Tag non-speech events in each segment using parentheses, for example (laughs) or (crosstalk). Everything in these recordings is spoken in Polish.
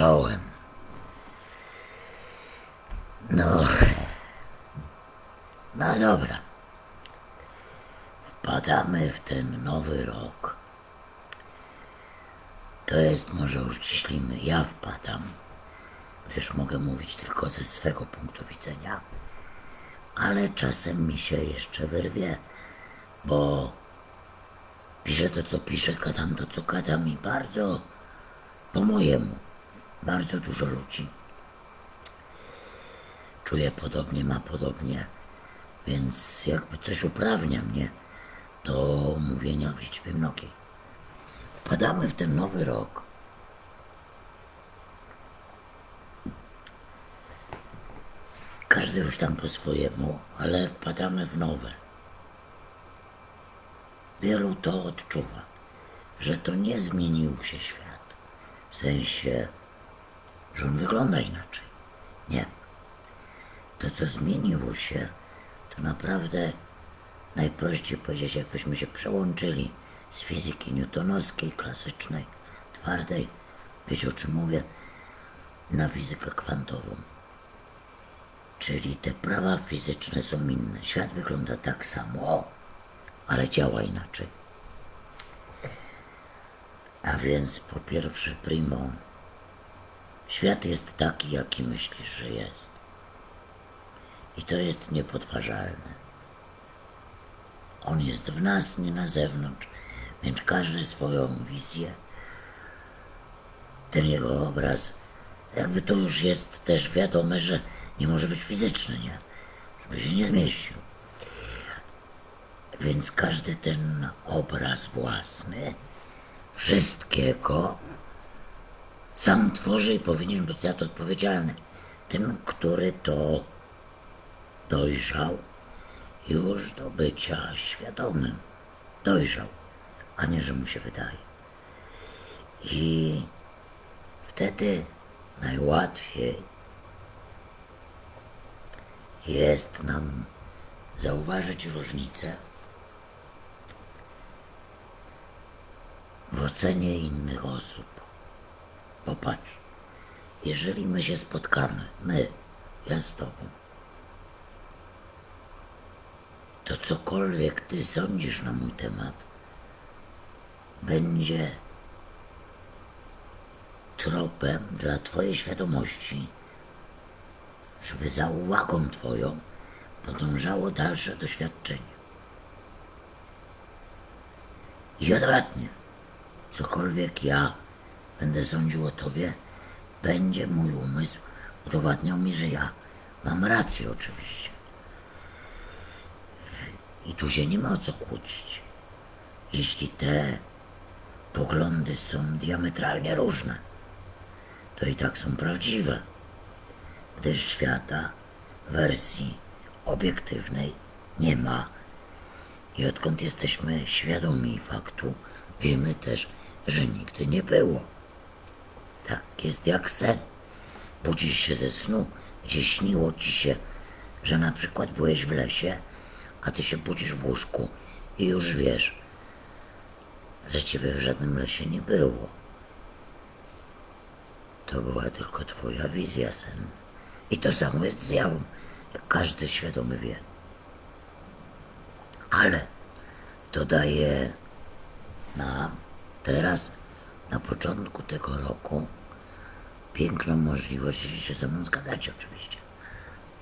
Czołem. No. No dobra. Wpadamy w ten nowy rok. To jest, może uściślimy, ja wpadam. Wiesz, mogę mówić tylko ze swego punktu widzenia. Ale czasem mi się jeszcze wyrwie, bo piszę to, co piszę, gadam to, co gadam i bardzo po mojemu. Bardzo dużo ludzi czuje podobnie, ma podobnie, więc jakby coś uprawnia mnie do mówienia w liczbie mnogiej. Wpadamy w ten nowy rok. Każdy już tam po swojemu, ale wpadamy w nowe. Wielu to odczuwa, że to nie zmienił się świat. W sensie, że on wygląda inaczej. Nie. To, co zmieniło się, to naprawdę najprościej powiedzieć, jakbyśmy się przełączyli z fizyki newtonowskiej, klasycznej, twardej, wiecie o czym mówię, na fizykę kwantową. Czyli te prawa fizyczne są inne. Świat wygląda tak samo, ale działa inaczej. A więc po pierwsze, primo, świat jest taki, jaki myślisz, że jest. I to jest niepodważalne. On jest w nas, nie na zewnątrz, więc każdy swoją wizję, ten jego obraz, jakby to już jest też wiadome, że nie może być fizyczny, nie? Żeby się nie zmieścił. Więc każdy ten obraz własny, wszystkiego, sam tworzy i powinien być za to odpowiedzialny. Tym, który to dojrzał już do bycia świadomym. Dojrzał, a nie, że mu się wydaje. I wtedy najłatwiej jest nam zauważyć różnicę w ocenie innych osób. Popatrz, jeżeli my się spotkamy, my, ja z tobą, to cokolwiek ty sądzisz na mój temat, będzie tropem dla twojej świadomości, żeby za uwagą twoją podążało dalsze doświadczenie. I odwrotnie, cokolwiek ja będę sądził o tobie, będzie mój umysł udowadniał mi, że ja mam rację oczywiście. I tu się nie ma o co kłócić. Jeśli te poglądy są diametralnie różne, to i tak są prawdziwe, gdyż świata wersji obiektywnej nie ma. I odkąd jesteśmy świadomi faktu, wiemy też, że nigdy nie było. Tak jest jak sen. Budzisz się ze snu, gdzie śniło ci się, że na przykład byłeś w lesie, a ty się budzisz w łóżku i już wiesz, że ciebie w żadnym lesie nie było. To była tylko twoja wizja sen. I to samo jest zjawą, jak każdy świadomy wie. Ale to daje nam teraz, na początku tego roku, piękną możliwość, jeśli się ze mną zgadzacie oczywiście.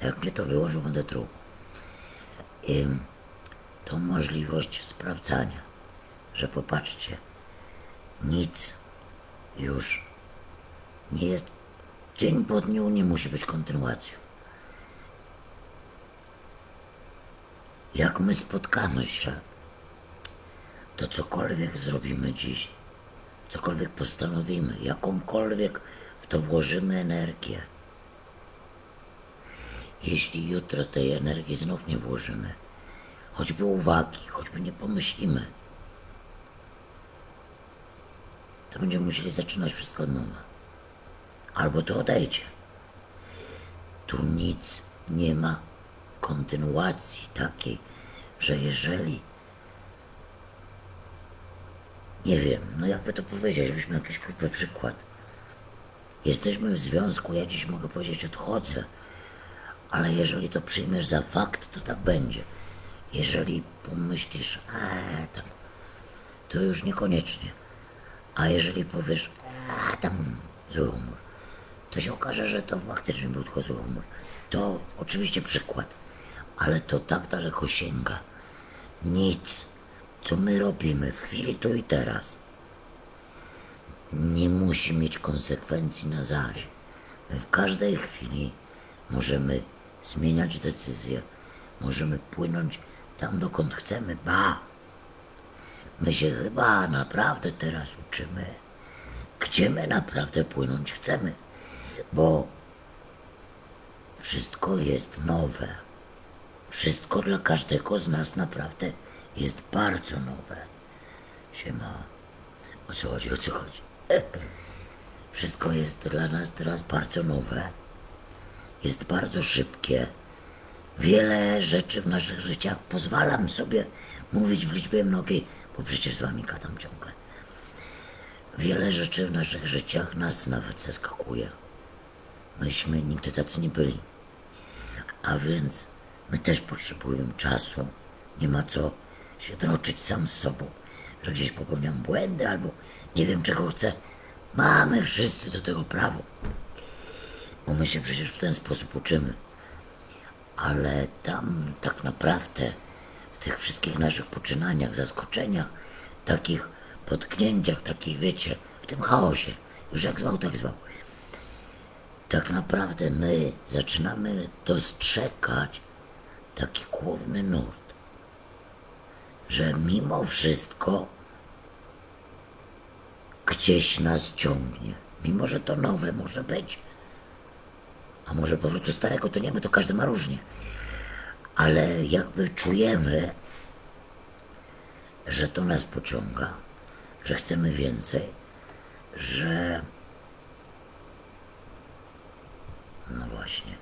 Jak mnie to wyłożył, będę truł. Tą możliwość sprawdzania, że popatrzcie, nic już nie jest, dzień po dniu nie musi być kontynuacją. Jak my spotkamy się, to cokolwiek zrobimy dziś, cokolwiek postanowimy, jakąkolwiek w to włożymy energię, jeśli jutro tej energii znów nie włożymy, choćby uwagi, choćby nie pomyślimy, to będziemy musieli zaczynać wszystko od nowa. Albo to odejdzie. Tu nic nie ma kontynuacji takiej, że jeżeli nie wiem, no jakby to powiedzieć, żebyśmy jakiś kupę przykład. Jesteśmy w związku, ja dziś mogę powiedzieć, odchodzę, ale jeżeli to przyjmiesz za fakt, to tak będzie. Jeżeli pomyślisz, a tam, to już niekoniecznie. A jeżeli powiesz, a tam, zły humor, to się okaże, że to faktycznie był tylko zły humor. To oczywiście przykład, ale to tak daleko sięga. Nic, co my robimy w chwili tu i teraz, nie musi mieć konsekwencji na zaś. My w każdej chwili możemy zmieniać decyzję, możemy płynąć tam, dokąd chcemy. Ba! My się chyba naprawdę teraz uczymy, gdzie my naprawdę płynąć chcemy, bo wszystko jest nowe. Wszystko dla każdego z nas naprawdę jest bardzo nowe. Siema. O co chodzi, o co chodzi? (laughs) Wszystko jest dla nas teraz bardzo nowe. Jest bardzo szybkie. Wiele rzeczy w naszych życiach pozwalam sobie mówić w liczbie mnogiej, bo przecież z wami gadam ciągle. Wiele rzeczy w naszych życiach nas nawet zaskakuje. Myśmy nigdy tacy nie byli. A więc my też potrzebujemy czasu. Nie ma co się droczyć sam z sobą, że gdzieś popełniam błędy albo nie wiem czego chcę. Mamy wszyscy do tego prawo. Bo my się przecież w ten sposób uczymy. Ale tam tak naprawdę w tych wszystkich naszych poczynaniach, zaskoczeniach, takich potknięciach, takich wiecie, w tym chaosie, już jak zwał, tak zwał, tak naprawdę my zaczynamy dostrzegać taki główny nurt, że mimo wszystko gdzieś nas ciągnie. Mimo, że to nowe może być, a może po prostu starego to nie my, to każdy ma różnie. Ale jakby czujemy, że to nas pociąga, że chcemy więcej, że no właśnie.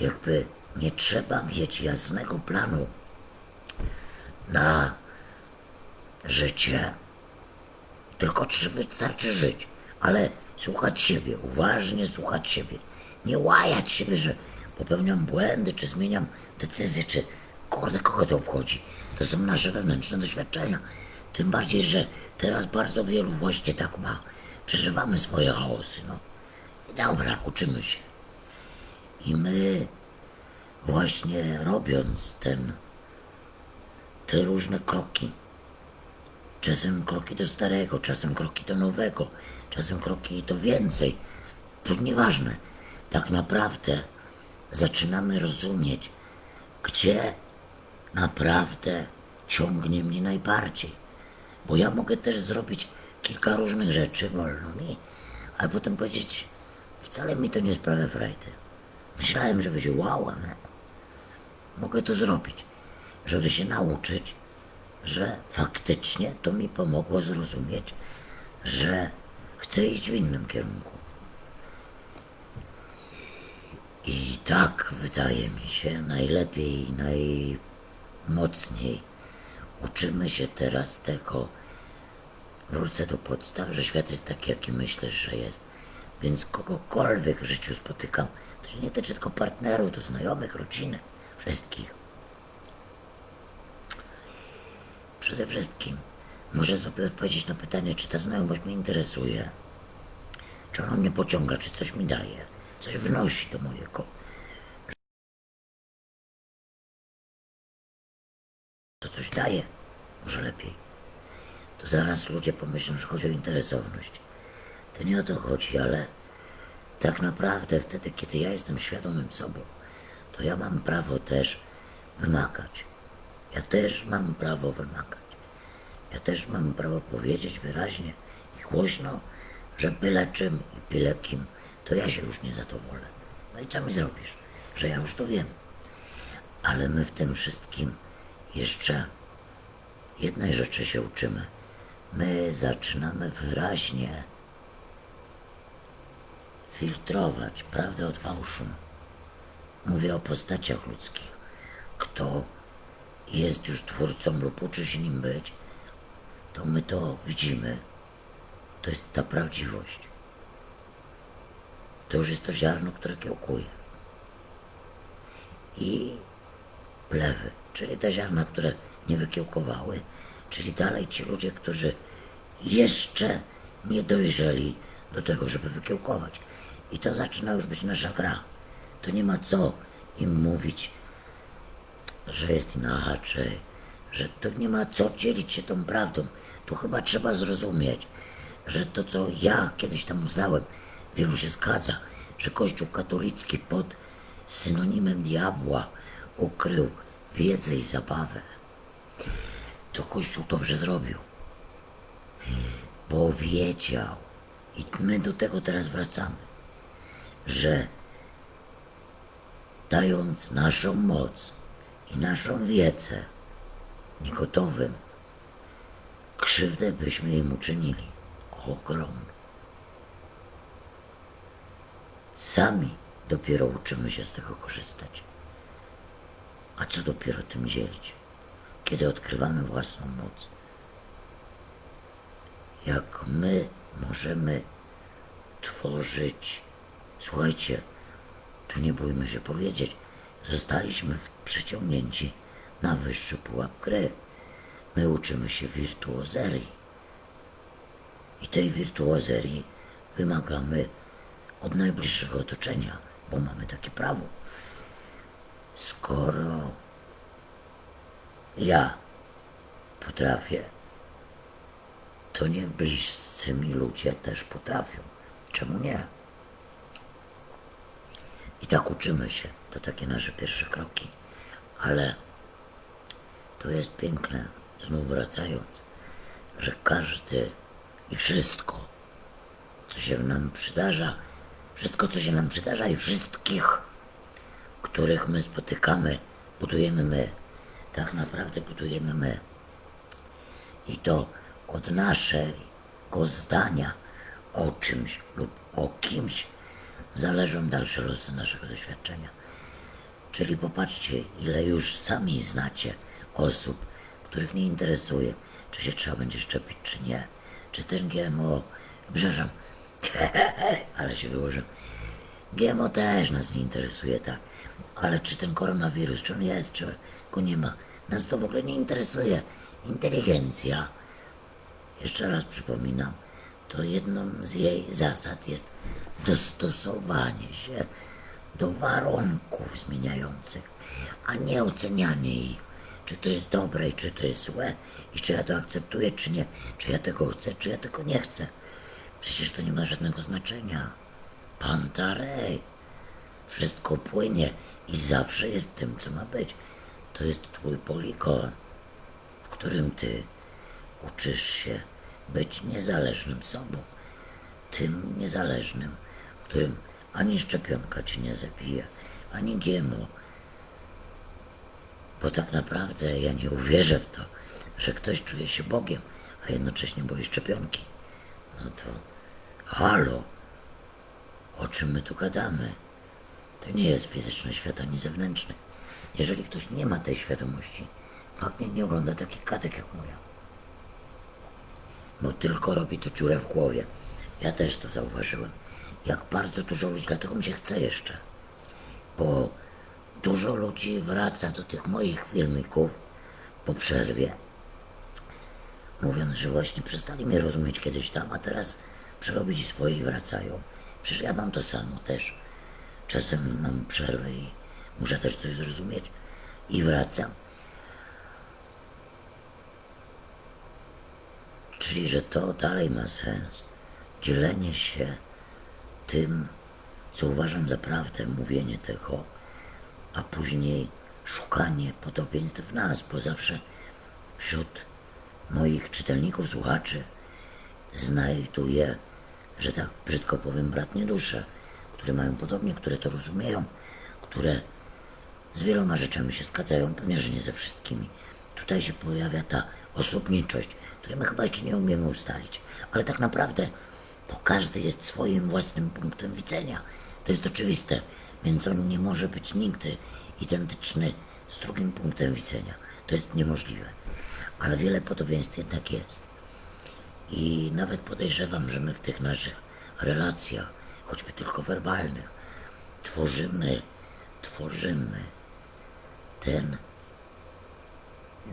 Jakby nie trzeba mieć jasnego planu na życie, tylko czy wystarczy żyć, ale słuchać siebie, uważnie słuchać siebie. Nie łajać siebie, że popełniam błędy, czy zmieniam decyzje, czy kurde, kogo to obchodzi. To są nasze wewnętrzne doświadczenia. Tym bardziej, że teraz bardzo wielu właśnie tak ma. Przeżywamy swoje chaosy, no. Dobra, uczymy się. I my właśnie robiąc ten, te różne kroki, czasem kroki do starego, czasem kroki do nowego, czasem kroki do więcej, to nieważne. Tak naprawdę zaczynamy rozumieć, gdzie naprawdę ciągnie mnie najbardziej. Bo ja mogę też zrobić kilka różnych rzeczy, wolno mi, ale potem powiedzieć, wcale mi to nie sprawia frajdy. Myślałem, że będzie wow, ale mogę to zrobić, żeby się nauczyć, że faktycznie to mi pomogło zrozumieć, że chcę iść w innym kierunku. I tak wydaje mi się najlepiej, najmocniej uczymy się teraz tego. Wrócę do podstaw, że świat jest taki, jaki myślisz, że jest. Więc kogokolwiek w życiu spotykam, to się nie tyczy tylko partnerów, to znajomych, rodziny, wszystkich. Przede wszystkim muszę sobie odpowiedzieć na pytanie, czy ta znajomość mnie interesuje, czy ona mnie pociąga, czy coś mi daje, coś wnosi do mojego. To coś daje, może lepiej. To zaraz ludzie pomyślą, że chodzi o interesowność. To nie o to chodzi, ale tak naprawdę wtedy, kiedy ja jestem świadomym sobą, to ja mam prawo też wymagać. Ja też mam prawo wymagać. Ja też mam prawo powiedzieć wyraźnie i głośno, że byle czym i byle kim, to ja się już nie zadowolę. No i co mi zrobisz? Że ja już to wiem. Ale my w tym wszystkim jeszcze jednej rzeczy się uczymy. My zaczynamy wyraźnie filtrować prawdę od fałszu. Mówię o postaciach ludzkich. Kto jest już twórcą lub uczy się nim być, to my to widzimy. To jest ta prawdziwość. to już jest to ziarno, które kiełkuje. I plewy, czyli te ziarna, które nie wykiełkowały, czyli dalej ci ludzie, którzy jeszcze nie dojrzeli do tego, żeby wykiełkować. I to zaczyna już być nasza gra. To nie ma co im mówić, że jest inaczej, że to nie ma co dzielić się tą prawdą. Tu chyba trzeba zrozumieć, że to, co ja kiedyś tam uznałem, wielu się zgadza, że Kościół katolicki pod synonimem diabła ukrył wiedzę i zabawę. To Kościół dobrze zrobił, bo wiedział, i my do tego teraz wracamy, że dając naszą moc i naszą wiedzę niegotowym, krzywdę byśmy im uczynili ogromną. Sami dopiero uczymy się z tego korzystać. A co dopiero tym dzielić, kiedy odkrywamy własną moc? Jak my możemy tworzyć. Słuchajcie, tu nie bójmy się powiedzieć, zostaliśmy przeciągnięci na wyższy pułap gry. My uczymy się wirtuozerii. I tej wirtuozerii wymagamy od najbliższego otoczenia, bo mamy takie prawo. Skoro ja potrafię, to niech bliscy mi ludzie też potrafią. Czemu nie? I tak uczymy się. To takie nasze pierwsze kroki. Ale to jest piękne, znów wracając, że każdy i wszystko, co się nam przydarza, wszystko, co się nam przydarza i wszystkich, których my spotykamy, budujemy my. Tak naprawdę budujemy my. I to od naszego zdania o czymś lub o kimś zależą dalsze losy naszego doświadczenia. Czyli popatrzcie, ile już sami znacie osób, których nie interesuje, czy się trzeba będzie szczepić, czy nie. Czy ten GMO, przepraszam, (laughs) ale się wyłożyłem. GMO też nas nie interesuje, tak. Ale czy ten koronawirus, czy on jest, czy go nie ma, nas to w ogóle nie interesuje. Inteligencja, jeszcze raz przypominam, to jedną z jej zasad jest dostosowanie się do warunków zmieniających, a nie ocenianie ich, czy to jest dobre i czy to jest złe i czy ja to akceptuję, czy nie, czy ja tego chcę, czy ja tego nie chcę. Przecież to nie ma żadnego znaczenia. Pantarej. Wszystko płynie i zawsze jest tym, co ma być. To jest twój poligon, w którym ty uczysz się być niezależnym sobą. Tym niezależnym, w którym ani szczepionka cię nie zabija, ani GMO. Bo tak naprawdę ja nie uwierzę w to, że ktoś czuje się Bogiem, a jednocześnie boi szczepionki. No to halo, o czym my tu gadamy? To nie jest fizyczny świat ani zewnętrzny. Jeżeli ktoś nie ma tej świadomości, fakt nie ogląda takich gadek jak moja. Bo tylko robi to dziurę w głowie. Ja też to zauważyłem. Jak bardzo dużo ludzi, dlatego mi się chce jeszcze. Bo dużo ludzi wraca do tych moich filmików po przerwie, mówiąc, że właśnie przestali mnie rozumieć kiedyś tam, a teraz przerobili swoje i wracają. Przecież ja mam to samo też. Czasem mam przerwę i muszę też coś zrozumieć i wracam. Czyli, że to dalej ma sens. Dzielenie się tym, co uważam za prawdę, mówienie tego, a później szukanie podobieństw w nas, bo zawsze wśród moich czytelników, słuchaczy znajduję, że tak brzydko powiem, bratnie dusze, które mają podobnie, które to rozumieją, które z wieloma rzeczami się zgadzają, pewnie, że nie ze wszystkimi. Tutaj się pojawia ta osobniczość, której my chyba jeszcze nie umiemy ustalić, ale tak naprawdę to każdy jest swoim własnym punktem widzenia. To jest oczywiste, więc on nie może być nigdy identyczny z drugim punktem widzenia. To jest niemożliwe. Ale wiele podobieństw jednak jest. I nawet podejrzewam, że my w tych naszych relacjach, choćby tylko werbalnych. Tworzymy, tworzymy ten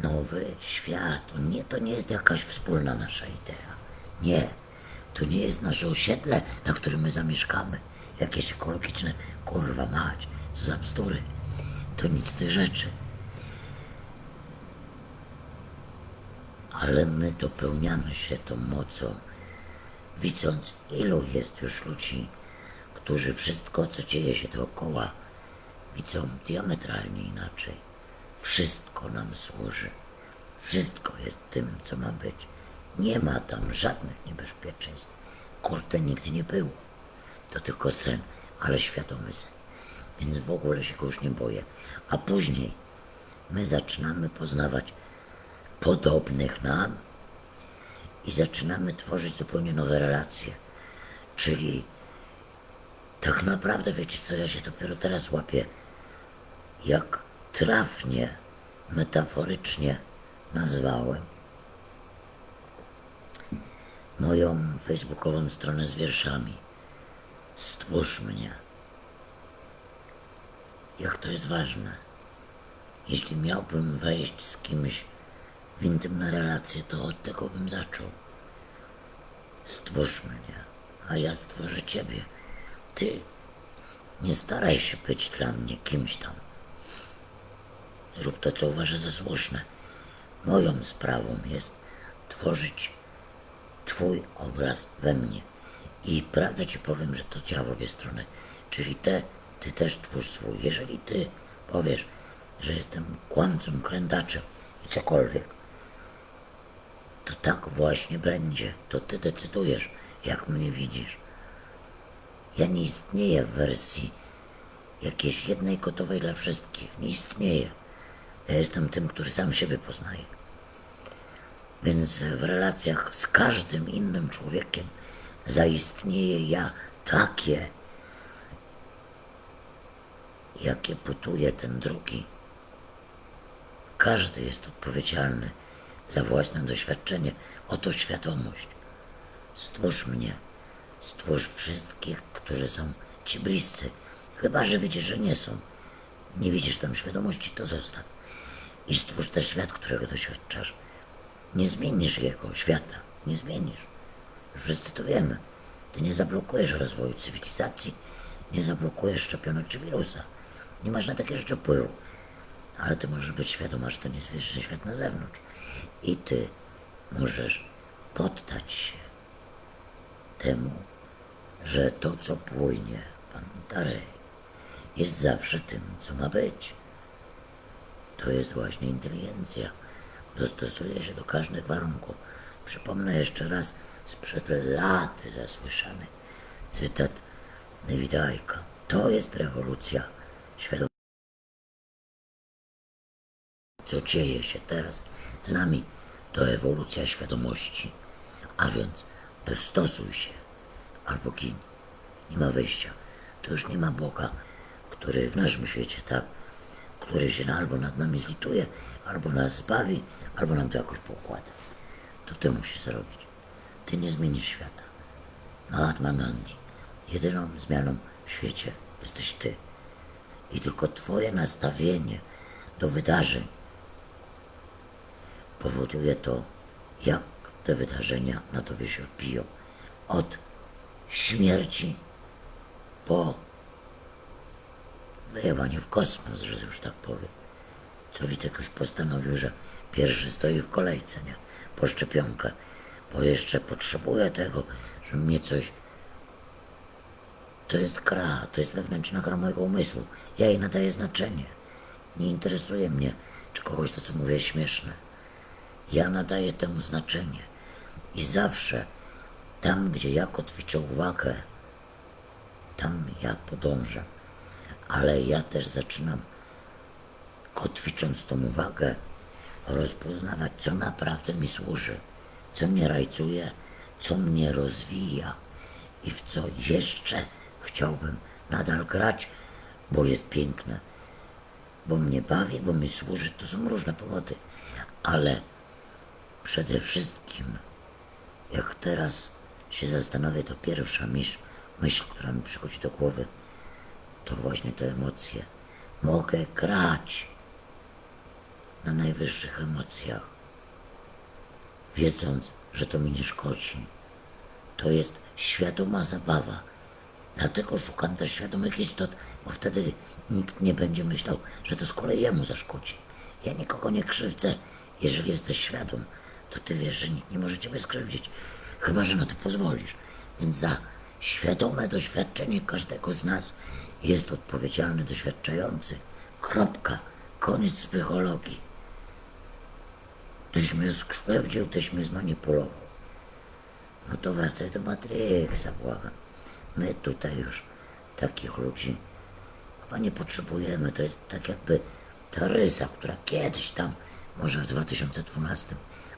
nowy świat. Nie, to nie jest jakaś wspólna nasza idea. Nie. To nie jest nasze osiedle, na którym my zamieszkamy. Jakieś ekologiczne, kurwa mać, co za bzdury. To nic z tych rzeczy. Ale my dopełniamy się tą mocą, widząc, ilu jest już ludzi, którzy wszystko, co dzieje się dookoła, widzą diametralnie inaczej. Wszystko nam służy. Wszystko jest tym, co ma być. Nie ma tam żadnych niebezpieczeństw. Kurde, nigdy nie było. To tylko sen, ale świadomy sen. Więc w ogóle się go już nie boję. A później my zaczynamy poznawać podobnych nam i zaczynamy tworzyć zupełnie nowe relacje. Czyli tak naprawdę, wiecie co, ja się dopiero teraz łapię, jak trafnie, metaforycznie nazwałem moją facebookową stronę z wierszami. Stwórz mnie. Jak to jest ważne. Jeśli miałbym wejść z kimś w intymne relacje, to od tego bym zaczął. Stwórz mnie, a ja stworzę ciebie. Ty nie staraj się być dla mnie kimś tam. Rób to, co uważasz za słuszne. Moją sprawą jest tworzyć Twój obraz we mnie. I prawdę Ci powiem, że to działa w obie strony. Czyli te, Ty też twórz swój. Jeżeli Ty powiesz, że jestem kłamcą, krętaczem i cokolwiek, to tak właśnie będzie. To Ty decydujesz, jak mnie widzisz. Ja nie istnieję w wersji jakiejś jednej gotowej dla wszystkich. Nie istnieje. Ja jestem tym, który sam siebie poznaje. Więc w relacjach z każdym innym człowiekiem zaistnieje ja takie, jakie putuje ten drugi. Każdy jest odpowiedzialny za własne doświadczenie. Oto świadomość. Stwórz mnie, stwórz wszystkich, którzy są ci bliscy. Chyba, że widzisz, że nie są. Nie widzisz tam świadomości, to zostaw. I stwórz też świat, którego doświadczasz. Nie zmienisz jego świata. Nie zmienisz. Wszyscy to wiemy. Ty nie zablokujesz rozwoju cywilizacji, nie zablokujesz szczepionek czy wirusa. Nie masz na takie rzeczy wpływu. Ale ty możesz być świadoma, że ten jest wyższy świat na zewnątrz. I ty możesz poddać się temu, że to, co płynie, pan Tarej, jest zawsze tym, co ma być. To jest właśnie inteligencja. Dostosuje się do każdych warunków. Przypomnę jeszcze raz sprzed laty zasłyszany cytat Davida Icka. To jest rewolucja świadomości. Co dzieje się teraz z nami, to ewolucja świadomości. A więc dostosuj się albo gin. Nie ma wyjścia. To już nie ma Boga, który w naszym świecie, tak, który się albo nad nami zlituje, albo nas zbawi, albo nam to jakoś poukłada. To ty musisz zrobić. Ty nie zmienisz świata. Mahatma Gandhi. Jedyną zmianą w świecie jesteś ty. I tylko twoje nastawienie do wydarzeń powoduje to, jak te wydarzenia na tobie się odbiją. Od śmierci po wyjebanie w kosmos, że już tak powiem. Co Witek już postanowił, że pierwszy stoi w kolejce, nie? Po szczepionkę, bo jeszcze potrzebuje tego, żeby mnie coś... To jest gra, to jest wewnętrzna gra mojego umysłu. Ja jej nadaję znaczenie. Nie interesuje mnie, czy kogoś to, co mówię, jest śmieszne. Ja nadaję temu znaczenie. I zawsze tam, gdzie ja kotwiczę uwagę, tam ja podążam. Ale ja też zaczynam, kotwicząc tą uwagę, rozpoznawać, co naprawdę mi służy, co mnie rajcuje, co mnie rozwija i w co jeszcze chciałbym nadal grać, bo jest piękne, bo mnie bawi, bo mi służy. To są różne powody, ale przede wszystkim, jak teraz się zastanowię, to pierwsza myśl, myśl, która mi przychodzi do głowy, to właśnie te emocje. Mogę grać na najwyższych emocjach, wiedząc, że to mi nie szkodzi. To jest świadoma zabawa. Dlatego szukam też świadomych istot, bo wtedy nikt nie będzie myślał, że to z kolei jemu zaszkodzi. Ja nikogo nie krzywdzę. Jeżeli jesteś świadom, to ty wiesz, że nikt nie może ciebie skrzywdzić, chyba że na to pozwolisz. Więc za świadome doświadczenie każdego z nas jest odpowiedzialny doświadczający. Kropka. Koniec psychologii. Tyś mnie skrzywdził, tyś mnie zmanipulował. No to wracaj do Matrixa, błagam. My tutaj już takich ludzi chyba nie potrzebujemy. To jest tak jakby ta rysa, która kiedyś tam, może w 2012,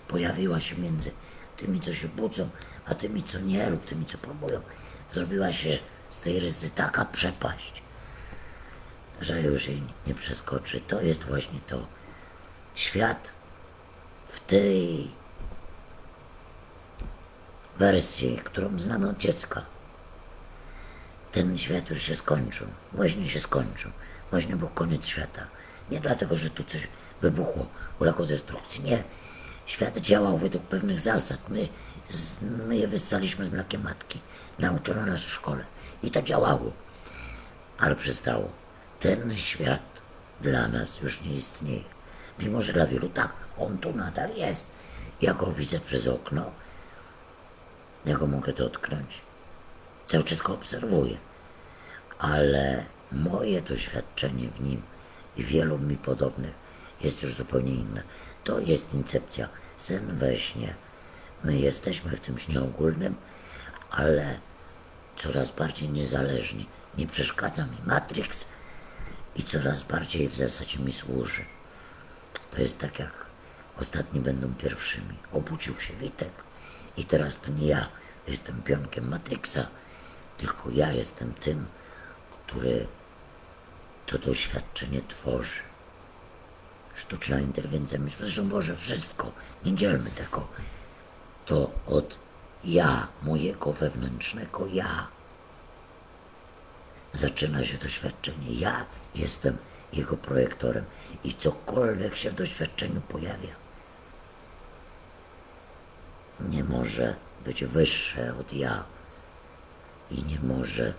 pojawiła się między tymi, co się budzą, a tymi, co nie, lub tymi, co próbują. Zrobiła się z tej rysy taka przepaść, że już jej nikt nie przeskoczy. To jest właśnie to. Świat w tej wersji, którą znamy od dziecka. Ten świat już się skończył. Właśnie się skończył. Właśnie był koniec świata. Nie dlatego, że tu coś wybuchło, uległo destrukcji. Nie. Świat działał według pewnych zasad. My, z, my je wyssaliśmy z mlekiem matki. Nauczono nas w szkole. I to działało. Ale przestało. Ten świat dla nas już nie istnieje. Mimo, że dla wielu tak, on tu nadal jest. Ja go widzę przez okno, ja go mogę dotknąć. Cały czas go obserwuję. Ale moje doświadczenie w nim i wielu mi podobnych jest już zupełnie inne. To jest incepcja. Sen we śnie. My jesteśmy w tym śnie ogólnym, ale coraz bardziej niezależni. Nie przeszkadza mi Matrix i coraz bardziej w zasadzie mi służy. To jest tak jak ostatni będą pierwszymi. Obudził się Witek i teraz to nie ja jestem pionkiem Matrixa, tylko ja jestem tym, który to doświadczenie tworzy. Sztuczna inteligencja myśli, zresztą Boże, wszystko, nie dzielmy tego. To od ja, mojego wewnętrznego ja, zaczyna się doświadczenie. Ja jestem jego projektorem i cokolwiek się w doświadczeniu pojawia, nie może być wyższe od ja i nie może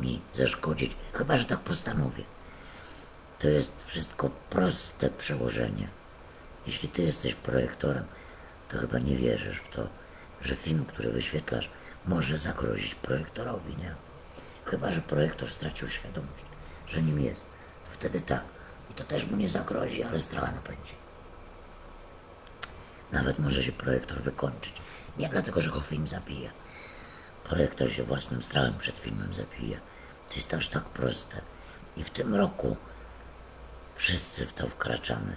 mi zaszkodzić, chyba że tak postanowię. To jest wszystko proste przełożenie. Jeśli ty jesteś projektorem, to chyba nie wierzysz w to, że film, który wyświetlasz, może zagrozić projektorowi, nie? Chyba, że projektor stracił świadomość, że nim jest. To wtedy tak. I to też mu nie zagrozi, ale stracha napędzi. Nawet może się projektor wykończyć. Nie dlatego, że go film zabija. Projektor się własnym strachem przed filmem zabija. To jest aż tak proste. I w tym roku wszyscy w to wkraczamy.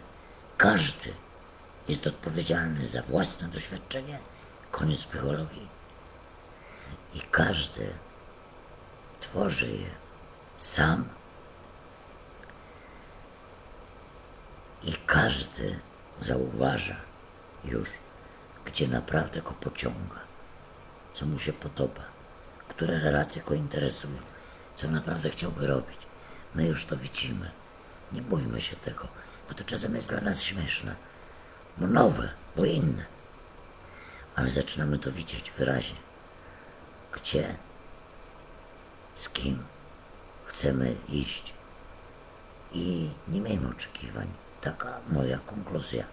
Każdy jest odpowiedzialny za własne doświadczenie. Koniec psychologii. I każdy tworzy je sam. I każdy zauważa już, gdzie naprawdę go pociąga, co mu się podoba, które relacje go interesują, co naprawdę chciałby robić. My już to widzimy. Nie bójmy się tego, bo to czasem jest dla nas śmieszne, bo nowe, bo inne. Ale zaczynamy to widzieć wyraźnie. Gdzie, z kim chcemy iść. I nie miejmy oczekiwań. Taka moja konkluzja.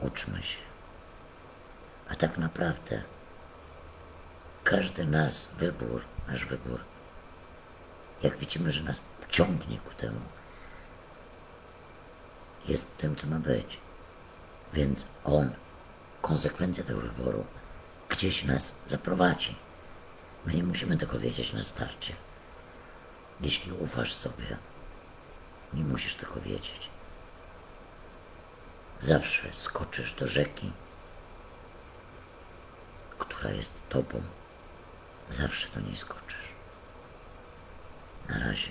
Uczmy się. A tak naprawdę każdy nas wybór, nasz wybór, jak widzimy, że nas ciągnie ku temu, jest tym, co ma być. Więc on, konsekwencja tego wyboru, gdzieś nas zaprowadzi. My nie musimy tego wiedzieć na starcie. Jeśli ufasz sobie, nie musisz tego wiedzieć. Zawsze skoczysz do rzeki, która jest tobą. Zawsze do niej skoczysz. Na razie.